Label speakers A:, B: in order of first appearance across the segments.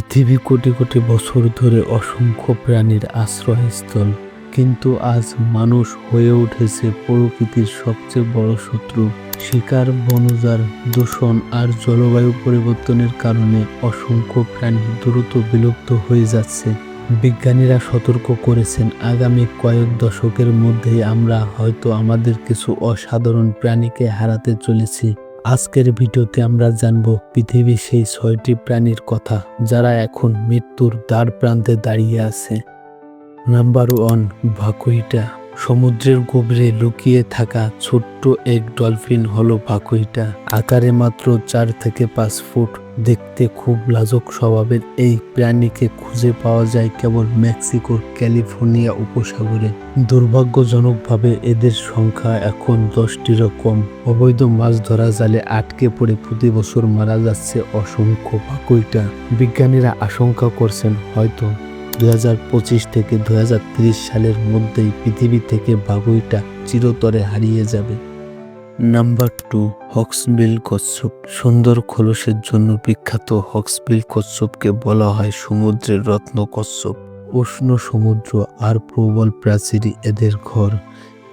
A: পৃথিবী কোটি কোটি বছর ধরে অসংখ্য প্রাণীর আশ্রয়স্থল, কিন্তু আজ মানুষ হয়ে উঠেছে প্রকৃতির সবচেয়ে বড় শত্রু। শিকার, বনজার, দূষণ আর জলবায়ু পরিবর্তনের কারণে অসংখ্য প্রাণী দ্রুত বিলুপ্ত হয়ে যাচ্ছে। বিজ্ঞানীরা সতর্ক করেছেন, আগামী কয়েক দশকের মধ্যেই আমরা হয়তো আমাদের কিছু অসাধারণ প্রাণীকে হারাতে চলেছি। আজকের ভিডিওতে আমরা জানব পৃথিবীর সেই ছয়টি প্রাণীর কথা যারা এখন মৃত্যুর দ্বার প্রান্তে দাঁড়িয়ে আছে। Number one vaquita. সমুদ্রের গভীরে লুকিয়ে থাকা ছোট্ট এক ডলফিন হলো ভাকুইটা আকারে মাত্র চার থেকে পাঁচ ফুট। দেখতে খুব লাজক স্বভাবের এই প্রাণীকে খুঁজে পাওয়া যায় কেবল মেক্সিকোর ক্যালিফোর্নিয়া উপসাগরে। দুর্ভাগ্যজনকভাবে এদের সংখ্যা এখন দশটিরও কম। অবৈধ মাছ ধরা জালে আটকে পড়ে প্রতি বছর মারা যাচ্ছে অসংখ্য ভাকুইটা বিজ্ঞানীরা আশঙ্কা করছেন, হয়তো দু হাজার পঁচিশ থেকে দুই সালের মধ্যেই পৃথিবী থেকে বাবুইটা চিরতরে হারিয়ে যাবে। নাম্বার টু, হক্সবিল কচ্ছপ। সুন্দর খোলসের জন্য বিখ্যাত হক্সবিল কচ্ছপকে বলা হয় সমুদ্রের রত্ন কচ্ছপ। উষ্ণ সমুদ্র আর প্রবল প্রাচীরই এদের ঘর।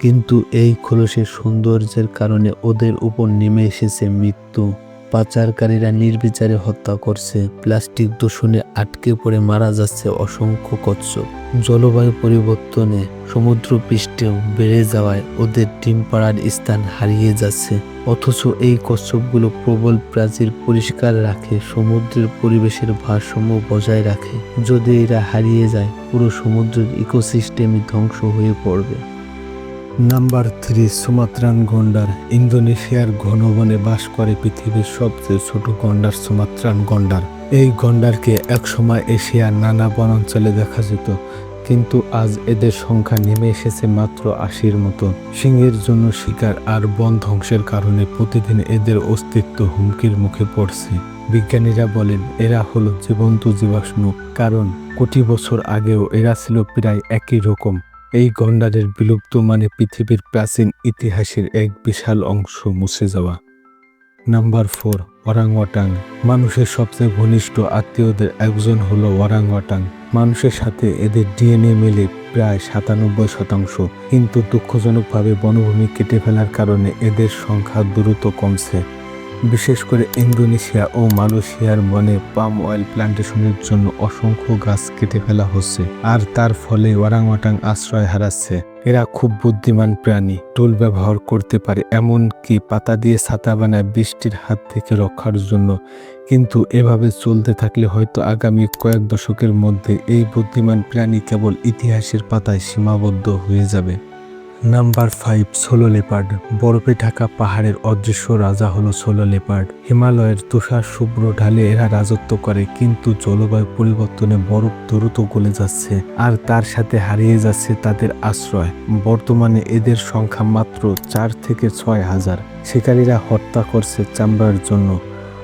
A: কিন্তু এই খোলসের সৌন্দর্যের কারণে ওদের উপর নেমে এসেছে মৃত্যু। পাচারকারীরা নির্বিচারে হত্যা করছে। প্লাস্টিক দূষণে আটকে পড়ে মারা যাচ্ছে অসংখ্য কচ্ছপ। জলবায়ু পরিবর্তনে সমুদ্র পৃষ্ঠেও বেড়ে যাওয়ায় ওদের ডিম পাড়ার স্থান হারিয়ে যাচ্ছে। অথচ এই কচ্ছপগুলো প্রবল প্রাচীর পরিষ্কার রাখে, সমুদ্রের পরিবেশের ভারসাম্য বজায় রাখে। যদি এরা হারিয়ে যায়, পুরো সমুদ্রের ইকোসিস্টেমই ধ্বংস হয়ে পড়বে। নাম্বার থ্রি, সুমাত্রান গন্ডার। ইন্দোনেশিয়ার ঘন বনে বাস করে পৃথিবীর সবচেয়ে ছোট গন্ডার সুমাত্রান গন্ডার। এই গন্ডারকে একসময় এশিয়ার নানা বনাঞ্চলে দেখা যেত, কিন্তু আজ এদের সংখ্যা নেমে এসেছে মাত্র আশির মতো। সিংহের জন্য শিকার আর বন ধ্বংসের কারণে প্রতিদিন এদের অস্তিত্ব হুমকির মুখে পড়ছে। বিজ্ঞানীরা বলেন, এরা হলো জীবন্ত জীবাশ্ম, কারণ কোটি বছর আগেও এরা ছিল প্রায় একই রকম। এই গন্ডারের বিলুপ্ত মানে পৃথিবীর প্রাচীন ইতিহাসের এক বিশাল অংশ মুছে যাওয়া। Number four, orangutan. মানুষের সবচেয়ে ঘনিষ্ঠ আত্মীয়দের একজন হলো ওরাংওয়াটাং। মানুষের সাথে এদের ডিএনএ মেলে প্রায় সাতানব্বই শতাংশ, কিন্তু দুঃখজনকভাবে বনভূমি কেটে ফেলার কারণে এদের সংখ্যা দ্রুত কমছে। বিশেষ করে ইন্দোনেশিয়া ও মালয়েশিয়ার বনে পাম অয়েল প্লান্টেশনের জন্য অসংখ্য গাছ কেটে ফেলা হচ্ছে, আর তার ফলে ওয়ারাংওয়াটাং আশ্রয় হারাচ্ছে। এরা খুব বুদ্ধিমান প্রাণী, টুল ব্যবহার করতে পারে এমনকি পাতা দিয়ে ছাতা বানায় বৃষ্টির হাত থেকে রক্ষার জন্য। কিন্তু এভাবে চলতে থাকলে হয়তো আগামী কয়েক দশকের মধ্যে এই বুদ্ধিমান প্রাণী কেবল ইতিহাসের পাতায় সীমাবদ্ধ হয়ে যাবে। নাম্বার ফাইভ সোলো লেপার্ড বরফে ঢাকা পাহাড়ের অদৃশ্য রাজা হলো সোলো লেপার্ড হিমালয়ের তুষার শুভ্র ঢালে এরা রাজত্ব করে, কিন্তু জলবায়ু পরিবর্তনে বরফ দ্রুত গলে যাচ্ছে আর তার সাথে হারিয়ে যাচ্ছে তাদের আশ্রয়। বর্তমানে এদের সংখ্যা মাত্র চার থেকে ছয় হাজার। শিকারীরা হত্যা করছে চামড়ার জন্য।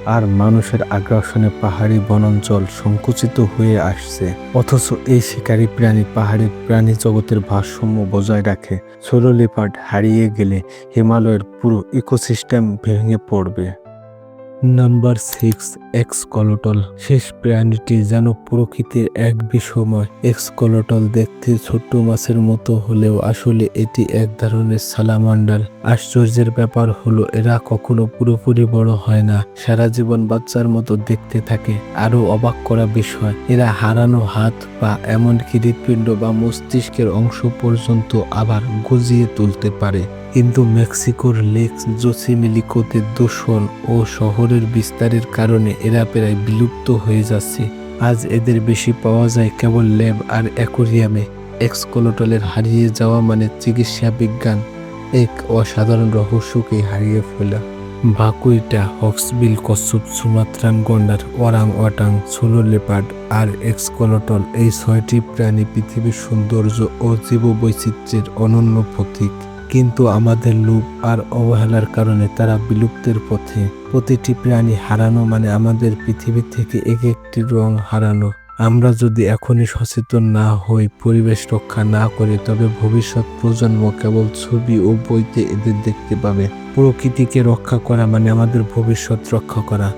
A: আর মানুষের আগ্রাসনে পাহাড়ি বনাঞ্চল সংকুচিত হয়ে আসছে। অথচ এই শিকারী প্রাণী পাহাড়ি প্রাণী জগতের ভারসাম্য বজায় রাখে। সোলো লেপার্ড হারিয়ে গেলে হিমালয়ের পুরো ইকোসিস্টেম ভেঙে পড়বে। নাম্বার সিক্স এক্সকলটল শেষ প্রাণীটি যেন প্রকৃতির এক বিষময়। এক্সকলটল দেখতে ছোট্ট মাছের মতো হলেও আসলে এটি এক ধরনের সালামান্ডার। আশ্চর্যের ব্যাপার হলো, এরা কখনো পুরোপুরি বড় হয় না। সারা জীবন বাচ্চার মতো দেখতে থাকে আরও অবাক করা বিষয়। এরা হারানো হাত বা এমনকি হৃৎপিণ্ড বা মস্তিষ্কের অংশ পর্যন্ত আবার গজিয়ে তুলতে পারে। কিন্তু মেক্সিকোর লেক জোসিমিলিকোতে দূষণ ও শহরের বিস্তারের কারণে এরা প্রায় বিলুপ্ত হয়ে যাচ্ছে। আজ এদের বেশি পাওয়া যায় কেবল ল্যাব আর অ্যাকোরিয়ামে। এক্সকোলোটলের হারিয়ে যাওয়া মানে চিকিৎসা বিজ্ঞান। এক অসাধারণ রহস্যকে হারিয়ে ফেলা। বাকুইটা হক্সবিল, কচ্ছপ, সুমাত্রান, গন্ডার, ওরাং, ওয়াটাং সোলো লেপার্ড আর এক্সকোলোটল এই ছয়টি প্রাণী পৃথিবীর সৌন্দর্য ও জীববৈচিত্র্যের অনন্য প্রতীক। কিন্তু আমাদের লোভ আর অবহেলার কারণে তারা বিলুপ্তের পথে প্রতিটি প্রাণী হারানো মানে আমাদের পৃথিবী থেকে এক একটি রং হারানো। আমরা যদি এখনই সচেতন না হই, পরিবেশ রক্ষা না করে, তবে ভবিষ্যৎ প্রজন্ম কেবল ছবি ও বইতে এদের দেখতে পাবে। প্রকৃতিকে রক্ষা করা মানে আমাদের ভবিষ্যৎ রক্ষা করা।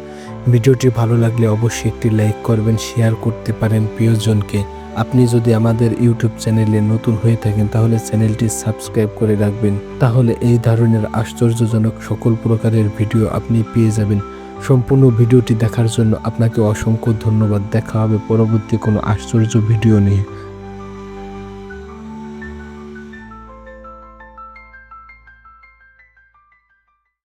A: ভিডিওটি ভালো লাগলে অবশ্যই একটি লাইক করবেন, শেয়ার করতে পারেন প্রিয়জনকে। আপনি যদি আমাদের ইউটিউব চ্যানেলে নতুন হয়ে থাকেন, তাহলে চ্যানেলটি সাবস্ক্রাইব করে রাখবেন। তাহলে এই ধরনের আশ্চর্যজনক সকল প্রকারের ভিডিও আপনি পেয়ে যাবেন। সম্পূর্ণ ভিডিওটি দেখার জন্য আপনাকে অসংখ্য ধন্যবাদ। দেখা হবে পরবর্তী কোনো আশ্চর্য ভিডিও নিয়ে।